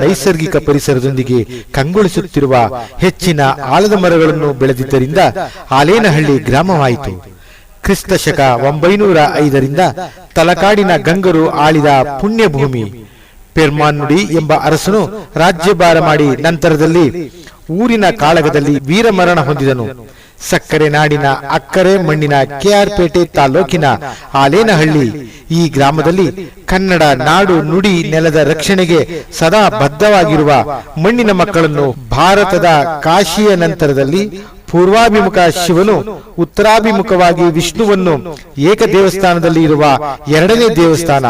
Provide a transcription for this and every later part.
ನೈಸರ್ಗಿಕ ಪರಿಸರದೊಂದಿಗೆ ಕಂಗೊಳಿಸುತ್ತಿರುವ ಹೆಚ್ಚಿನ ಆಲದ ಮರಗಳನ್ನು ಬೆಳೆದಿದ್ದರಿಂದ ಆಲೇನಹಳ್ಳಿ ಗ್ರಾಮವಾಯಿತು. ಕ್ರಿಸ್ತ ಶಕ ಒಂಬೈನೂರ ಐದರಿಂದ ತಲಕಾಡಿನ ಗಂಗರು ಆಳಿದ ಪುಣ್ಯಭೂಮಿ. ಪೆರ್ಮಾನ್ನುಡಿ ಎಂಬ ಅರಸನು ರಾಜ್ಯಭಾರ ಮಾಡಿ ನಂತರದಲ್ಲಿ ಊರಿನ ಕಾಳಗದಲ್ಲಿ ವೀರಮರಣ ಹೊಂದಿದನು. ಸಕ್ಕರೆ ನಾಡಿನ ಅಕ್ಕರೆ ಮಣ್ಣಿನ ಕೆಆರ್ಪೇಟೆ ತಾಲೂಕಿನ ಆಲೇನಹಳ್ಳಿ ಈ ಗ್ರಾಮದಲ್ಲಿ ಕನ್ನಡ ನಾಡು ನುಡಿ ನೆಲದ ರಕ್ಷಣೆಗೆ ಸದಾ ಬದ್ಧವಾಗಿರುವ ಮಣ್ಣಿನ ಮಕ್ಕಳನ್ನು ಭಾರತದ ಕಾಶಿಯ ನಂತರದಲ್ಲಿ ಪೂರ್ವಾಭಿಮುಖ ಶಿವನು, ಉತ್ತರಾಭಿಮುಖವಾಗಿ ವಿಷ್ಣುವನ್ನು ಏಕ ದೇವಸ್ಥಾನದಲ್ಲಿ ಇರುವ ಎರಡನೇ ದೇವಸ್ಥಾನ.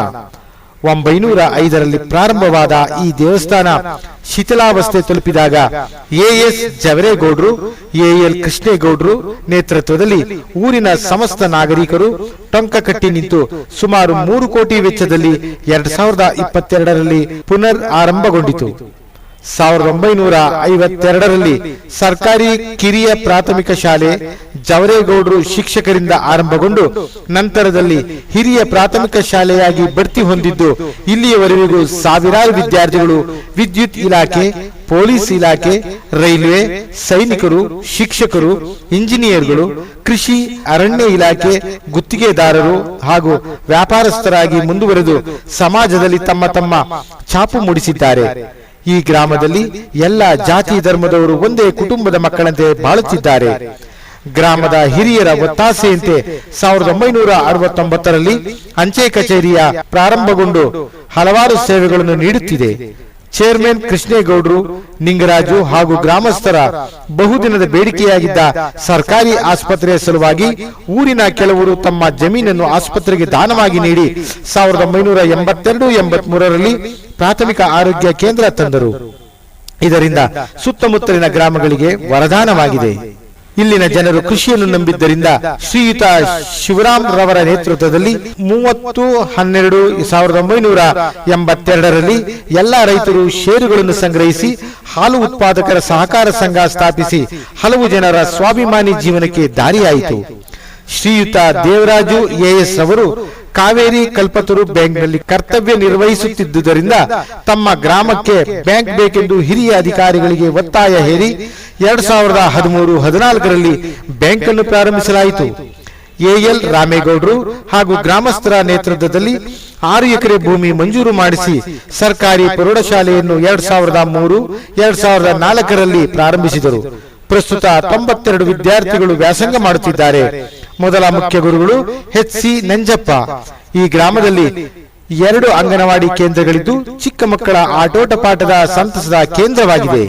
ಒಂಬೈನೂರ ಐದರಲ್ಲಿ ಪ್ರಾರಂಭವಾದ ಈ ದೇವಸ್ಥಾನ ಶಿಥಿಲಾವಸ್ಥೆ ತಲುಪಿದಾಗ ಎಎಸ್ ಜವರೇಗೌಡರು, ಎಎಲ್ ಕೃಷ್ಣೇಗೌಡರು ನೇತೃತ್ವದಲ್ಲಿ ಊರಿನ ಸಮಸ್ತ ನಾಗರಿಕರು ಟೊಂಕ ಕಟ್ಟಿ ನಿಂತು ಸುಮಾರು ಮೂರು ಕೋಟಿ ವೆಚ್ಚದಲ್ಲಿ ಎರಡ್ ಸಾವಿರದ ಇಪ್ಪತ್ತೆರಡರಲ್ಲಿ ಪುನರ್ ಆರಂಭಗೊಂಡಿತು. ಸಾವಿರದ ಒಂಬೈನೂರ ಐವತ್ತೆರಡರಲ್ಲಿ ಸರ್ಕಾರಿ ಕಿರಿಯ ಪ್ರಾಥಮಿಕ ಶಾಲೆ ಜವರೇಗೌಡರು ಶಿಕ್ಷಕರಿಂದ ಆರಂಭಗೊಂಡು ನಂತರದಲ್ಲಿ ಹಿರಿಯ ಪ್ರಾಥಮಿಕ ಶಾಲೆಯಾಗಿ ಬಡ್ತಿ ಹೊಂದಿದ್ದು ಇಲ್ಲಿಯವರೆಗೂ ಸಾವಿರಾರು ವಿದ್ಯಾರ್ಥಿಗಳು ವಿದ್ಯುತ್ ಇಲಾಖೆ, ಪೊಲೀಸ್ ಇಲಾಖೆ, ರೈಲ್ವೆ, ಸೈನಿಕರು, ಶಿಕ್ಷಕರು, ಇಂಜಿನಿಯರ್ಗಳು, ಕೃಷಿ, ಅರಣ್ಯ ಇಲಾಖೆ, ಗುತ್ತಿಗೆದಾರರು ಹಾಗೂ ವ್ಯಾಪಾರಸ್ಥರಾಗಿ ಮುಂದುವರೆದು ಸಮಾಜದಲ್ಲಿ ತಮ್ಮ ತಮ್ಮ ಛಾಪು ಮೂಡಿಸಿದ್ದಾರೆ. ಈ ಗ್ರಾಮದಲ್ಲಿ ಎಲ್ಲ ಜಾತಿ ಧರ್ಮದವರು ಒಂದೇ ಕುಟುಂಬದ ಮಕ್ಕಳಂತೆ ಬಾಳುತ್ತಿದ್ದಾರೆ. ಗ್ರಾಮದ ಹಿರಿಯರ ಒತ್ತಾಸೆಯಂತೆ ಸಾವಿರದ ಒಂಬೈನೂರ ಅರವತ್ತೊಂಬತ್ತರಲ್ಲಿ ಅಂಚೆ ಕಚೇರಿಯ ಪ್ರಾರಂಭಗೊಂಡು ಹಲವಾರು ಸೇವೆಗಳನ್ನು ನೀಡುತ್ತಿದೆ. ಚೇರ್ಮನ್ ಕೃಷ್ಣೇಗೌಡರು, ನಿಂಗರಾಜು ಹಾಗೂ ಗ್ರಾಮಸ್ಥರ ಬಹುದಿನದ ಬೇಡಿಕೆಯಾಗಿದ್ದ ಸರ್ಕಾರಿ ಆಸ್ಪತ್ರೆಯ ಸಲುವಾಗಿ ಊರಿನ ಕೆಲವರು ತಮ್ಮ ಜಮೀನನ್ನು ಆಸ್ಪತ್ರೆಗೆ ದಾನವಾಗಿ ನೀಡಿ ಸಾವಿರದ ಒಂಬೈನೂರ ಎಂಬತ್ತೆರಡು ಎಂಬತ್ ಮೂರರಲ್ಲಿ ಪ್ರಾಥಮಿಕ ಆರೋಗ್ಯ ಕೇಂದ್ರ ತಂದರು. ಇದರಿಂದ ಸುತ್ತಮುತ್ತಲಿನ ಗ್ರಾಮಗಳಿಗೆ ವರದಾನವಾಗಿದೆ. ಇಲ್ಲಿನ ಜನರು ಕೃಷಿಯನ್ನು ನಂಬಿದ್ದರಿಂದ ಶ್ರೀಯುತ ಶಿವರಾಮ್ ರವರ ನೇತೃತ್ವದಲ್ಲಿ ಮೂವತ್ತು ಹನ್ನೆರಡು ಸಾವಿರದ ಒಂಬೈನೂರ ಎಂಬತ್ತೆರಡರಲ್ಲಿ ಎಲ್ಲ ರೈತರು ಷೇರುಗಳನ್ನು ಸಂಗ್ರಹಿಸಿ ಹಾಲು ಉತ್ಪಾದಕರ ಸಹಕಾರ ಸಂಘ ಸ್ಥಾಪಿಸಿ ಹಲವು ಜನರ ಸ್ವಾಭಿಮಾನಿ ಜೀವನಕ್ಕೆ ದಾರಿಯಾಯಿತು. ಶ್ರೀಯುತ ದೇವರಾಜು ಎಎಸ್ ಅವರು ಕಾವೇರಿ ಕಲ್ಪತರು ಬ್ಯಾಂಕ್ನಲ್ಲಿ ಕರ್ತವ್ಯ ನಿರ್ವಹಿಸುತ್ತಿದ್ದುದರಿಂದ ತಮ್ಮ ಗ್ರಾಮಕ್ಕೆ ಬ್ಯಾಂಕ್ ಬೇಕೆಂದು ಹಿರಿಯ ಅಧಿಕಾರಿಗಳಿಗೆ ಒತ್ತಾಯ ಹೇರಿ ಎರಡ್ ಸಾವಿರದ ಹದಿಮೂರು ಹದಿನಾಲ್ಕರಲ್ಲಿ ಬ್ಯಾಂಕ್ ಅನ್ನು ಪ್ರಾರಂಭಿಸಲಾಯಿತು. ಎಎಲ್ ರಾಮೇಗೌಡರು ಹಾಗೂ ಗ್ರಾಮಸ್ಥರ ನೇತೃತ್ವದಲ್ಲಿ ಆರು ಎಕರೆ ಭೂಮಿ ಮಂಜೂರು ಮಾಡಿಸಿ ಸರ್ಕಾರಿ ಪ್ರೌಢಶಾಲೆಯನ್ನು ಎರಡ್ ಸಾವಿರದ ಮೂರು, ಎರಡ್ ಸಾವಿರದ ನಾಲ್ಕರಲ್ಲಿ ಪ್ರಾರಂಭಿಸಿದರು. ಪ್ರಸ್ತುತ ತೊಂಬತ್ತೆರಡು ವಿದ್ಯಾರ್ಥಿಗಳು ವ್ಯಾಸಂಗ ಮಾಡುತ್ತಿದ್ದಾರೆ. ಮೊದಲ ಮುಖ್ಯ ಗುರುಗಳು ಎಚ್ ಸಿ ನಂಜಪ್ಪ. ಈ ಗ್ರಾಮದಲ್ಲಿ ಎರಡು ಅಂಗನವಾಡಿ ಕೇಂದ್ರಗಳಿದ್ದು ಚಿಕ್ಕ ಮಕ್ಕಳ ಆಟೋಟ ಪಾಠದ ಸಂತಸದ ಕೇಂದ್ರವಾಗಿದೆ